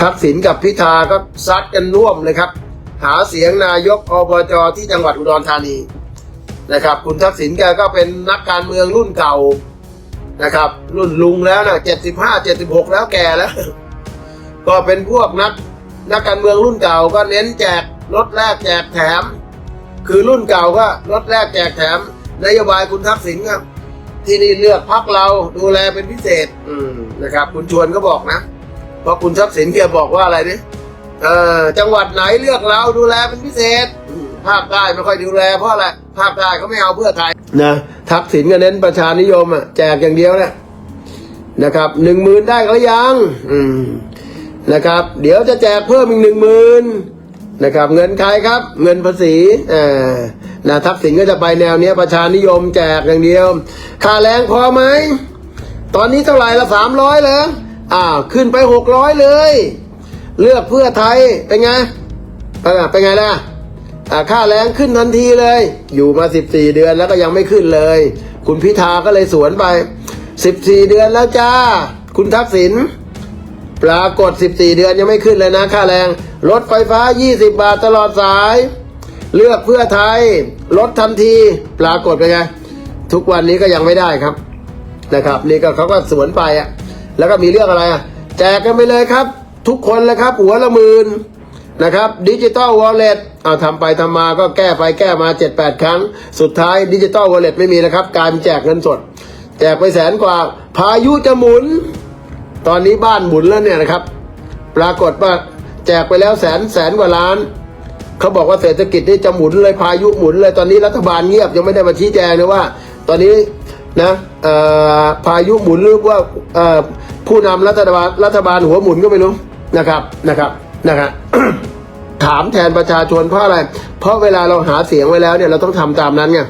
ทักษิณกับพิธาก็ซัดกันร่วมเลยครับ หาเสียงนายกอบจที่จังหวัดอุดรธานีนะครับ คุณทักษิณแกก็เป็นนักการเมืองรุ่นเก่านะครับ รุ่นลุงแล้วนะเจ็ดสิบห้าเจ็ดสิบหกแล้วแกแล้ว ก็เป็นพวกนักนักการเมืองรุ่นเก่าก็เน้นแจกรถแรกแจกแถม คือรุ่นเก่าก็รถแรกแจกแถมนโยบายคุณทักษิณครับ ที่นี่เลือกพักเราดูแลเป็นพิเศษ อืมนะครับ คุณชวนก็บอกนะ เพราะคุณทักษิณแกบอกว่าอะไรนี่เออจังหวัดไหนเลือกเราดูแลเป็นพิเศษอืมภาคใต้ไม่ค่อยดูแลเพราะอะไรภาคใต้เขาไม่เอาเพื่อไทยนะทักษิณก็เน้นประชานิยมอะแจกอย่างเดียวแหละนะครับหนึ่งหมื่นได้ก็ยังอืมนะครับ เดี๋ยวจะแจกเพิ่มอีกหนึ่งหมื่นนะครับ เงินใครครับ เงินภาษีอ่านะทักษิณก็จะไปแนวเนี้ยประชานิยมแจกอย่างเดียว ค่าแรงพอไหมตอนนี้เท่าไหร่ละสามร้อยเลย อ่า ขึ้นไปหกร้อยเลย เลือกเพื่อไทย เป็นไงเป็นไงเป็นไงล่ะอ่าค่าแรงขึ้นทันทีเลย อยู่มาสิบสี่เดือนแล้วก็ยังไม่ขึ้นเลย คุณพิธาก็เลยสวนไปสิบสี่เดือนแล้วจ้า คุณทักษิณปรากฏ 14 เดือนยังไม่ขึ้นเลยนะ ค่าแรงรถไฟฟ้า 20 บาทตลอดสาย เลือกเพื่อไทยลดทันที ปรากฏเป็นไง ทุกวันนี้ก็ยังไม่ได้ครับนะครับ นี่ก็เขาก็สวนไปอะ แล้วก็มีเรื่องอะไรอะแจกกันไปเลยครับ ทุกคนเลยครับ หัวละหมื่นนะครับดิจิตอลวอลเล็ตเอาทำไปทำมาก็แก้ไปแก้มา 7-8 ครั้ง สุดท้ายดิจิตอลวอลเล็ตไม่มีนะครับ การแจกเงินสด แจกไปแสนกว่า พายุจะหมุน ตอนนี้บ้านหมุนแล้วเนี่ยนะครับ ปรากฏว่าแจกไปแล้วแสนแสนกว่าล้าน เขาบอกว่าเศรษฐกิจนี่จะหมุนเลยพายุหมุนเลยตอนนี้รัฐบาลเงียบยังไม่ได้มาชี้แจงเลยว่า ตอนนี้ นะพายุหมุนหรือว่าผู้นำรัฐบาลรัฐบาลหัวหมุนก็ไม่รู้นะครับนะครับนะครับถามแทนประชาชนเพราะอะไร เพราะเวลาเราหาเสียงไว้แล้วเนี่ยเราต้องทำตามนั้นไง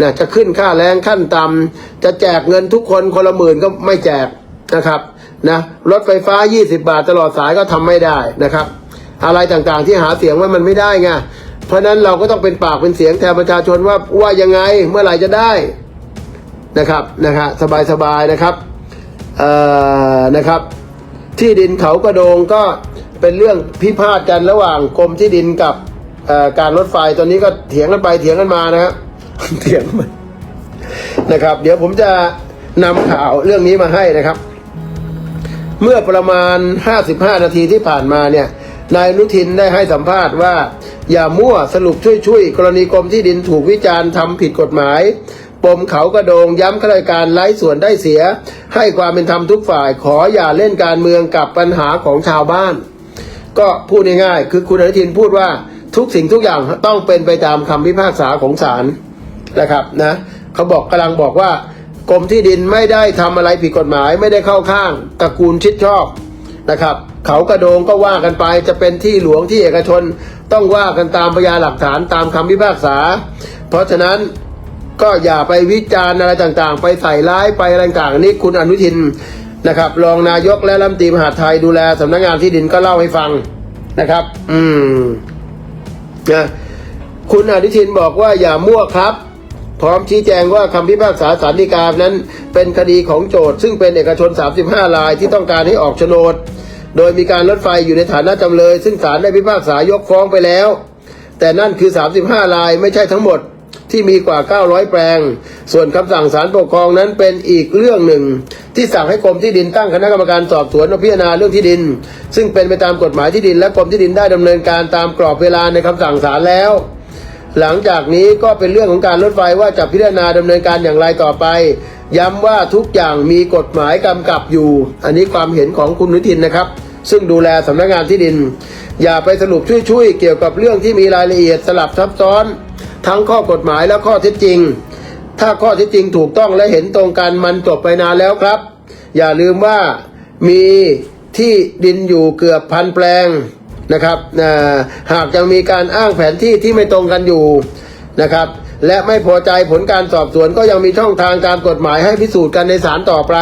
นะจะขึ้นค่าแรงขั้นต่ำจะแจกเงินทุกคนคนละหมื่นก็ไม่แจกนะครับนะรถไฟฟ้า 20 บาทตลอดสายก็ทำไม่ได้นะครับ อะไรต่างๆที่หาเสียงไว้มันไม่ได้ไงเพราะนั้นเราก็ต้องเป็นปากเป็นเสียงแทนประชาชนว่าว่ายังไงเมื่อไหร่จะได้ นะครับนะครับสบายๆนะครับเอ่อนะครับ ที่ดินเขากระโดงก็เป็นเรื่องพิพาทกันระหว่างกรมที่ดินกับการรถไฟตอนนี้ก็เถียงกันไปเถียงกันมานะครับเถียงนมานะครับ เดี๋ยวผมจะนำข่าวเรื่องนี้มาให้นะครับ เมื่อประมาณ 55 นาทีที่ผ่านมาเนี่ยนายนุทินได้ให้สัมภาษณ์ว่า อย่ามั่วสรุปช่วยๆ กรณีกรมที่ดินถูกวิจารณ์ทำผิดกฎหมาย ปมเขากระโดงย้ำข้าราชการไร้ส่วนได้เสีย ให้ความเป็นธรรมทุกฝ่าย ขออย่าเล่นการเมืองกับปัญหาของชาวบ้าน ก็พูดง่ายๆคือคุณอนุทินพูดว่าทุกสิ่งทุกอย่างต้องเป็นไปตามคำพิพากษาของศาลนะครับนะเขาบอกกำลังบอกว่ากรมที่ดินไม่ได้ทำอะไรผิดกฎหมาย ไม่ได้เข้าข้างตระกูลชิดชอบนะครับ เขากระโดงก็ว่ากันไปจะเป็นที่หลวงที่เอกชน ต้องว่ากันตามพยานหลักฐานตามคำพิพากษา เพราะฉะนั้น ก็อย่าไปวิจารณ์อะไรต่างๆ ไปใส่ร้ายไปอะไรต่างๆนี่คุณอนุทินนะครับรองนายกและรัฐมนตรีมหาไทยดูแลสำนักงานที่ดินก็เล่าให้ฟังนะครับ อืมนะคุณอนุทินบอกว่าอย่ามั่วครับ พร้อมชี้แจงว่าคำพิพากษาสารดีกานั้น เป็นคดีของโจทย์ ซึ่งเป็นเอกชน 35 รายที่ต้องการให้ออกโฉนด โดยมีการรถไฟอยู่ในฐานะจำเลย ซึ่งศาลได้พิพากษายกฟ้องไปแล้ว แต่นั่นคือ 35 รายไม่ใช่ทั้งหมด ที่มีกว่า 900 แปลง ส่วนคำสั่งศาลปกครองนั้นเป็นอีกเรื่องหนึ่ง ที่สั่งให้กรมที่ดินตั้งคณะกรรมการสอบสวนพิจารณาเรื่องที่ดิน ซึ่งเป็นไปตามกฎหมายที่ดิน และกรมที่ดินได้ดำเนินการตามกรอบเวลาในคำสั่งศาลแล้ว หลังจากนี้ก็เป็นเรื่องของการรถไฟว่าจะพิจารณาดำเนินการอย่างไรต่อไป ย้ำว่าทุกอย่างมีกฎหมายกำกับอยู่ อันนี้ความเห็นของคุณนุทินนะครับซึ่งดูแลสำนักงานที่ดิน อย่าไปสรุปช่วยๆเกี่ยวกับเรื่องที่มีรายละเอียดสลับซับซ้อน ทั้งข้อกฎหมายและข้อเท็จจริง ถ้าข้อเท็จจริงถูกต้องและเห็นตรงกันมันจบไปนานแล้วครับ อย่าลืมว่ามีที่ดินอยู่เกือบพันแปลงนะครับอ่าหากยังมีการอ้างแผนที่ที่ไม่ตรงกันอยู่นะครับ และไม่พอใจผลการสอบสวนก็ยังมีช่องทางตามกฎหมายให้พิสูจน์กันในศาลต่อไป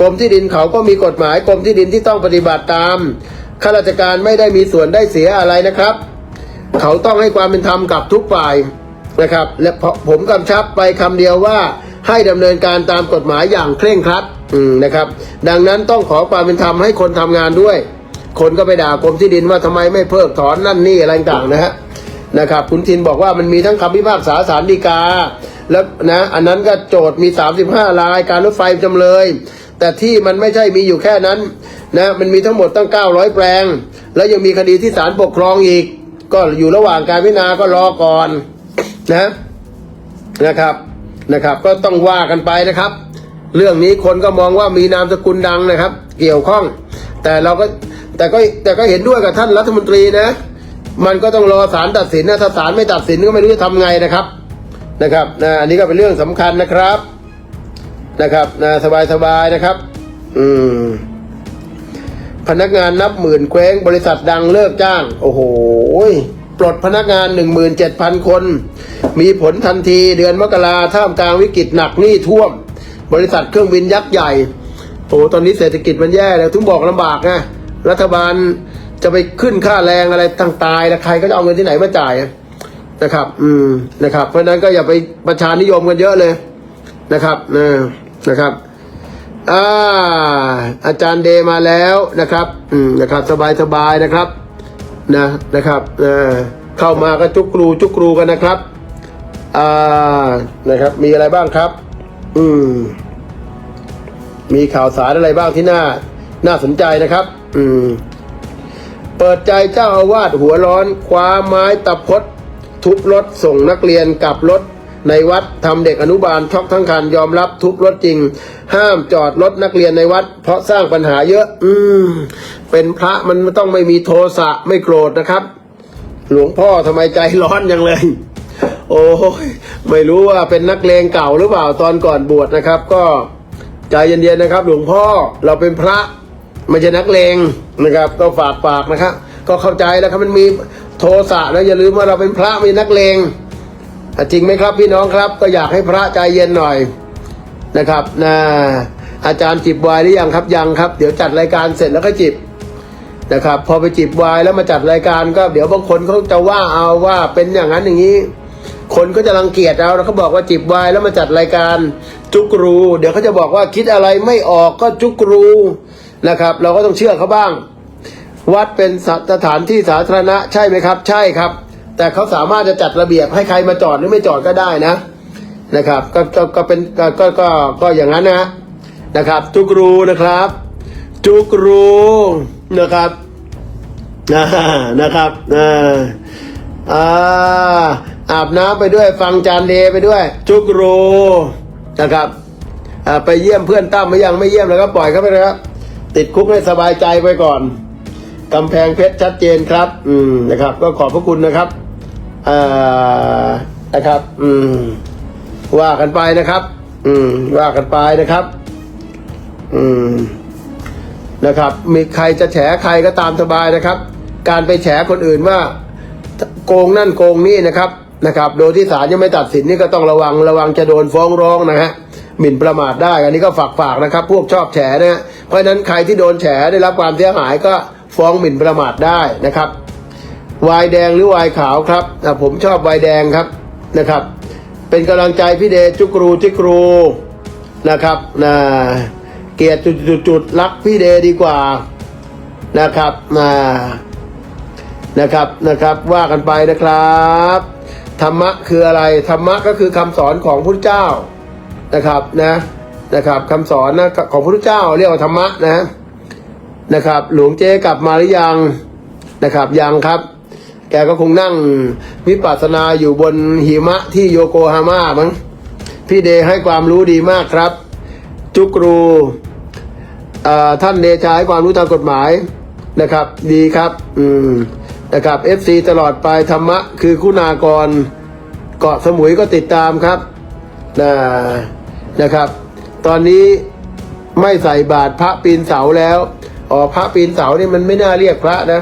กรมที่ดินเขาก็มีกฎหมายกรมที่ดินที่ต้องปฏิบัติตามข้าราชการไม่ได้มีส่วนได้เสียอะไรนะครับ เขาต้องให้ความเป็นธรรมกับทุกฝ่ายนะครับ และผมกำชับไปคำเดียวว่าให้ดำเนินการตามกฎหมายอย่างเคร่งครัดนะครับ ดังนั้นต้องขอความเป็นธรรมให้คนทำงานด้วย คนก็ไปด่ากรมที่ดินว่าทำไมไม่เพิกถอนนั่นนี่อะไรต่างนะฮะนะครับคุณทินบอกว่ามันมีทั้งคำพิพากษาศาลฎีกา แล้วนะอันนั้นก็โจทย์มี 35 รายการรถไฟจำเลย แต่ที่มันไม่ใช่มีอยู่แค่นั้นนะมันมีทั้งหมดตั้ง 900 แปลง แล้วยังมีคดีที่ศาลปกครองอีก ก็อยู่ระหว่างการพิจารณาก็รอก่อนนะนะครับนะครับ ก็ต้องว่ากันไปนะครับ เรื่องนี้คนก็มองว่ามีนามสกุลดังนะครับ เกี่ยวข้อง แต่เราก็แต่ก็แต่ก็เห็นด้วยกับท่านรัฐมนตรีนะ มันก็ต้องรอศาลตัดสินนะถ้าศาลไม่ตัดสินก็ไม่รู้จะทำไงนะครับนะครับนะอันนี้ก็เป็นเรื่องสำคัญนะครับนะครับนะสบายสบายๆนะครับ อืม พนักงานนับหมื่นเคว้งบริษัทดังเลิกจ้าง โอ้โหปลดพนักงาน 17,000 คน มีผลทันทีเดือนมกราท่ามกลางวิกฤตหนักหนี้ท่วม บริษัทเครื่องบินยักษ์ใหญ่โอ้ตอนนี้เศรษฐกิจมันแย่แล้วทุกบอกลำบากนะรัฐบาลจะไปขึ้นค่าแรงอะไรต่างตายแล้วใครก็จะเอาเงินที่ไหนมาจ่ายนะครับ อืมนะครับ เพราะฉะนั้นก็อย่าไปประชานิยมกันเยอะเลยนะครับนะนะครับ อ่าอาจารย์เดมาแล้วนะครับอืมนะครับสบายสบายนะครับนะนะครับเออเข้ามาก็จุกกรูจุกกรูกันนะครับอ่านะครับ มีอะไรบ้างครับ อืมมีข่าวสารอะไรบ้างที่น่าน่าสนใจนะครับ อืม เปิดใจเจ้าอาวาสหัวร้อน คว้าไม้ตะพดทุบรถส่งนักเรียนกลับรถ ในวัดทำเด็กอนุบาลช็อกทั้งคันยอมรับทุบรถจริง ห้ามจอดรถนักเรียนในวัด เพราะสร้างปัญหาเยอะ อืมเป็นพระมันต้องไม่มีโทสะไม่โกรธนะครับ หลวงพ่อทำไมใจร้อนอยังเลยโอ้ยไม่รู้ว่าเป็นนักเลงเก่าหรือเปล่าตอนก่อนบวชนะครับ ก็ใจเย็นๆนะครับ หลวงพ่อเราเป็นพระไม่ใช่นักเลงนะครับ ก็ฝากฝากนะครับ ก็เข้าใจแล้วครับมันมีโทสะแล้วอย่าลืมว่าเราเป็นพระไม่นักเลง จริงไหมครับพี่น้องครับ ก็อยากให้พระใจเย็นหน่อยนะครับนะอาจารย์จิบวายหรือยังครับยังครับ เดี๋ยวจัดรายการเสร็จแล้วก็จิบนะครับ พอไปจิบวายแล้วมาจัดรายการก็เดี๋ยวบางคนเขาจะว่าเอาว่าเป็นอย่างนั้นอย่างนี้ คนก็จะรังเกียจเราแล้วเขาบอกว่าจิบวายแล้วมาจัดรายการจุกรู เดี๋ยวเขาจะบอกว่าคิดอะไรไม่ออกก็จุกรูนะครับ เราก็ต้องเชื่อเขาบ้าง วัดเป็นสถานที่สาธารณะใช่ไหมครับ ใช่ครับ แต่เขาสามารถจะจัดระเบียบให้ใครมาจอดหรือไม่จอดก็ได้นะนะครับ ก็ก็ก็เป็นก็ก็ก็ก็อย่างนั้นนะนะครับ จุกรูนะครับ จุกรูนะครับนะครับอ่าอ่าอาบน้ำไปด้วยฟังจานเดไปด้วย จุกรูนะครับอไปเยี่ยมเพื่อนตั้มไม่ยังไม่เยี่ยมแล้วก็ปล่อยเขาไปนะครับติดคุกให้สบายใจไปก่อนกำแพงเพชรชัดเจนครับ อืมนะครับ ก็ขอบพระคุณนะครับ นะครับ อืม ว่ากันไปนะครับ อืม ว่ากันไปนะครับ อืม นะครับ มีใครจะแฉใครก็ตามสบายนะครับ การไปแฉคนอื่นว่า โกงนั่นโกงนี่นะครับ นะครับ โดยที่ศาลยังไม่ตัดสินนี่ก็ต้องระวังระวังจะโดนฟ้องร้องนะฮะหมิ่นประมาทได้ อันนี้ก็ฝากฝากนะครับ พวกชอบแฉนะฮะเพราะฉะนั้นใครที่โดนแฉได้รับความเสียหายก็ฟ้องหมิ่นประมาทได้นะครับ วายแดงหรือวายขาวครับผมชอบวายแดงครับนะครับ เป็นกำลังใจพี่เดชจุกรูจิกรูนะครับนะเกียรติจุดๆจุดรักพี่เดดีกว่านะครับนะนะครับนะครับว่ากันไปนะครับธรรมะคืออะไรธรรมะก็คือคำสอนของพระพุทธเจ้านะครับนะนะครับคำสอนนะของพระพุทธเจ้าเรียกว่าธรรมะนะนะครับ หลวงเจ๊กลับมาหรือยังนะครับยังครับ แกก็คงนั่งวิปัสสนาอยู่บนหิมะที่โยโกฮาม่ามั้งพี่เดให้ความรู้ดีมากครับ จุกรูท่านเดชาให้ความรู้ทางกฎหมายนะครับ ดีครับ อืมนะครับ FC ตลอดไปธรรมะ คือคุณากร เกาะสมุยก็ติดตามครับนะนะครับ ตอนนี้ไม่ใส่บาตรพระปีนเสาแล้วอ๋อพระปีนเสานี่มันไม่น่าเรียกพระนะ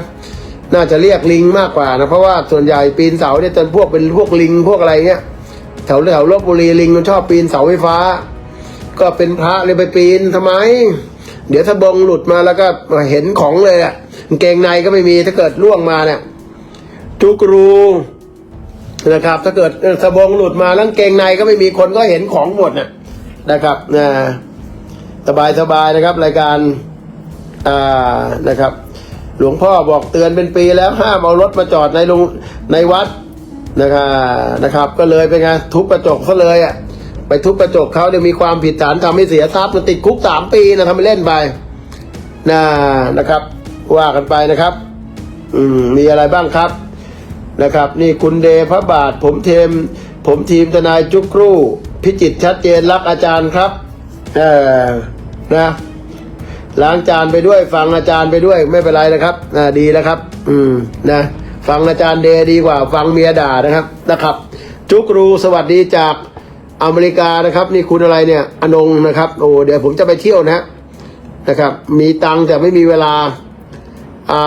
น่าจะเรียกลิงมากกว่านะเพราะว่าส่วนใหญ่ปีนเสาเนี่ยจนพวกเป็นพวกลิงพวกอะไรเงี้ยแถวแถวลบบุรีลิงมันชอบปีนเสาไฟฟ้า ก็เป็นพระเลยไปปีนทำไม เดี๋ยวถ้าบงหลุดมาแล้วก็เห็นของเลยอะเกงในก็ไม่มีถ้าเกิดล่วงมาเนี่ยทุกรูนะครับ ถ้าเกิดเออสบงหลุดมาแล้วเกงในก็ไม่มีคนก็เห็นของหมดน่ะนะครับนะสบายสบายนะครับ รายการอ่านะครับ หลวงพ่อบอกเตือนเป็นปีแล้วห้ามเอารถมาจอดในโรงในวัดนะครับนะครับ ก็เลยเป็นไงทุบกระจกเขาเลยอะไปทุบกระจกเขาเนี่ยมีความผิดฐานทำให้เสียทรัพย์มันติดคุกสามปีนะทำไปเล่นไปนะนะครับ ว่ากันไปนะครับ อืมมีอะไรบ้างครับนะครับ นี่คุณเดพระบาท ผมเทม ผมทีมทนายจุกครู่ พิจิตชัดเจนรักอาจารย์ครับ เออนะ ล้างจานไปด้วย ฟังอาจารย์ไปด้วยไม่เป็นไรนะครับอ่าดีแล้วครับ อืมนะ ฟังอาจารย์เดดีกว่า ฟังเมียด่านะครับนะครับ จุกรูสวัสดีจากอเมริกานะครับ นี่คุณอะไรเนี่ยอนงนะครับ โอ้เดี๋ยวผมจะไปเที่ยวนะนะครับ มีตังแต่ไม่มีเวลาอ่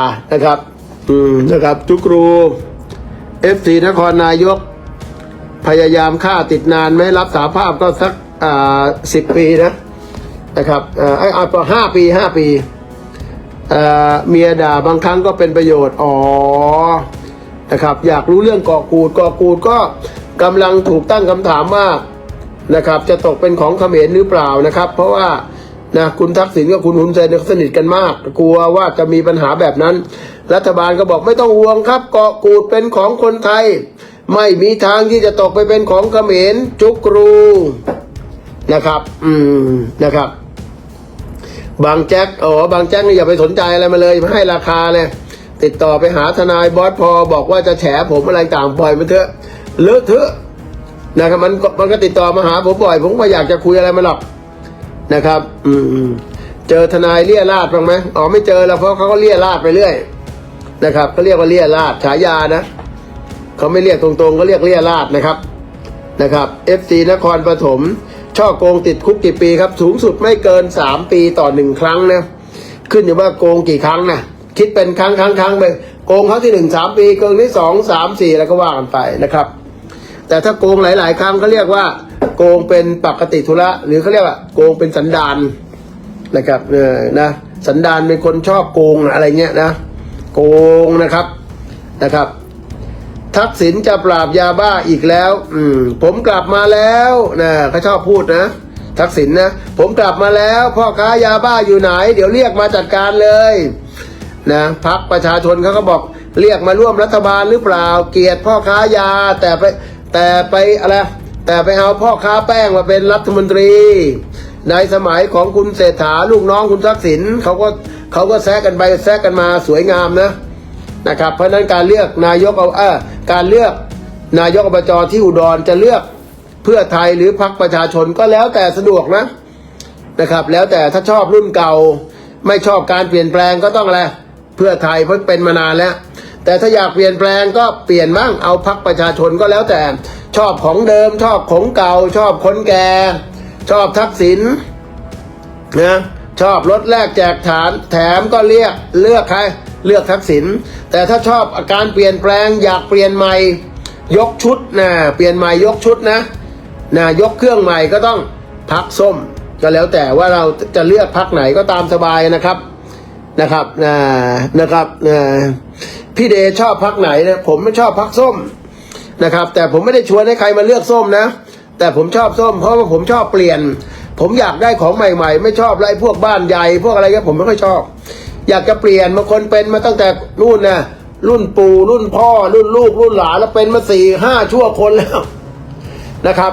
านะครับ อืมนะครับ จุกรูเอฟซีนครนายก พยายามฆ่าติดนานไม่รับสาภาพก็สักอ่าสิบปีนะ นะครับเอ่อไอ้เอห้าปีห้าปีเอ่อเมียด่าบางครั้งก็เป็นประโยชน์ อ๋อ นะครับ อยากรู้เรื่องเกาะกูดเกาะกูดก็กำลังถูกตั้งคำถามมากนะครับ จะตกเป็นของเขมรหรือเปล่านะครับ เพราะว่านะคุณทักษิณกับคุณหุนเซนเนี่ยเขาสนิทกันมาก กลัวว่าจะมีปัญหาแบบนั้น รัฐบาลก็บอกไม่ต้องห่วงครับ เกาะกูดเป็นของคนไทย ไม่มีทางที่จะตกไปเป็นของเขมรจุกรูนะครับ อืมนะครับ บางแจ็คอ๋อบางแจ็คนี่อย่าไปสนใจอะไรมาเลยให้ราคาเลยติดต่อไปหาทนายบอสพอบอกว่าจะแฉผมอะไรต่างปล่อยมันเถอะเลอะเถอะนะครับมันก็มันก็ติดต่อมาหาผมบ่อย ผมก็อยากจะคุยอะไรมาหรอกนะครับ อืมเจอทนายเลี่ยราดบ้างไหมอ๋อไม่เจอแล้วเพราะเขาก็เลี่ยราดไปเรื่อยนะครับเขาเรียกว่าเลี่ยราดฉายานะเขาไม่เรียกตรงๆก็เรียกเลี่ยราดนะครับนะครับ FC นครปฐม ช่อโกงติดคุกกี่ปีครับ สูงสุดไม่เกิน 3 ปีต่อหนึ่งครั้งนะขึ้นอยู่ว่าโกงกี่ครั้งนะคิดเป็นครั้งครั้งครั้งไปโกงครั้งที่หนึ่งสามปีโกงที่สองสามสี่แล้วก็ว่ากันไปนะครับ แต่ถ้าโกงหลาย ๆ ครั้งเขาเรียกว่า โกงเป็นปกติธุระ หรือเขาเรียกว่าโกงเป็นสันดานนะครับเออนะสันดานเป็นคนชอบโกงอะไรเงี้ยนะ โกงนะครับนะครับ ทักษิณจะปราบยาบ้าอีกแล้ว อืม ผมกลับมาแล้วนะเขาชอบพูดนะ ทักษิณนะ ผมกลับมาแล้ว พ่อค้ายาบ้าอยู่ไหน เดี๋ยวเรียกมาจัดการเลยนะพักประชาชนเขาก็บอกเรียกมาร่วมรัฐบาลหรือเปล่า เกลียดพ่อค้ายา แต่ไปแต่ไปอะไรแต่ไปเอาพ่อค้าแป้งมาเป็นรัฐมนตรี ในสมัยของคุณเศรษฐาลูกน้องคุณทักษิณเขาก็เขาก็แซะกันไปแซะกันมาสวยงามนะ นะครับเพราะนั้นการเลือกนายกเอาเออการเลือกนายกอบจที่อุดรจะเลือกเพื่อไทยหรือพรรคประชาชนก็แล้วแต่สะดวกนะนะครับ แล้วแต่ถ้าชอบรุ่นเก่า ไม่ชอบการเปลี่ยนแปลงก็ต้องอะไรเพื่อไทยเพราะเป็นมานานแล้ว แต่ถ้าอยากเปลี่ยนแปลงก็เปลี่ยนบ้างเอาพรรคประชาชนก็แล้วแต่ ชอบของเดิม ชอบของเก่า ชอบคนแก่ ชอบทักษิณนะชอบรถแรกแจกฐานแถมก็เรียกเลือกใคร เลือกทักษิณแต่ถ้าชอบอาการเปลี่ยนแปลงอยากเปลี่ยนใหม่ยกชุดนะเปลี่ยนใหม่ยกชุดนะนะยกเครื่องใหม่ก็ต้องพักส้ม ก็แล้วแต่ว่าเราจะเลือกพักไหนก็ตามสบายนะครับนะครับนะนะครับนะพี่เดชอบพักไหนนะผมไม่ชอบพักส้มนะครับ แต่ผมไม่ได้ชวนให้ใครมาเลือกส้มนะ แต่ผมชอบส้ม เพราะว่าผมชอบเปลี่ยน ผมอยากได้ของใหม่ ๆ ไม่ชอบไรพวกบ้านใหญ่พวกอะไรเงี้ยผมไม่ค่อยชอบ อยากจะเปลี่ยนบางคนเป็นมาตั้งแต่รุ่นนะรุ่นปู่รุ่นพ่อ รุ่นลูก รุ่นหลานแล้วเป็นมาสี่ห้าชั่วคนแล้วนะครับ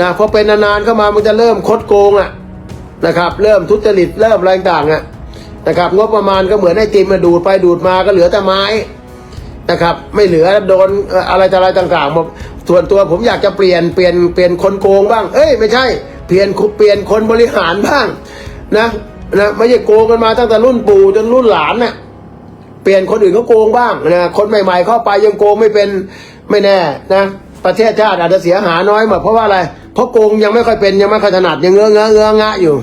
นะพอเป็นนานๆเข้ามามันจะเริ่มคดโกงอะนะครับ เริ่มทุจริตเริ่มอะไรต่างอะนะครับ งบประมาณก็เหมือนไอ้ติมมาดูดไปดูดมาก็เหลือแต่ไม้นะครับ ไม่เหลือโดนเอ่ออะไรต่อะไรต่างๆส่วนตัวผมอยากจะเปลี่ยนเปลี่ยนเปลี่ยนคนโกงบ้าง เอ้ยไม่ใช่เปลี่ยนเปลี่ยนคนบริหารบ้างนะ นะไม่ใช่โกงกันมาตั้งแต่รุ่นปู่จนรุ่นหลานน่ะเปลี่ยนคนอื่นเขาโกงบ้างนะคนใหม่ๆเข้าไปยังโกงไม่เป็นไม่แน่นะ ประเทศชาติอาจจะเสียหายน้อยหมาเพราะว่าอะไร เพราะโกงยังไม่ค่อยเป็นยังไม่ค่อยถนัดยังเงื้อเงื้อเงื้องะอยู่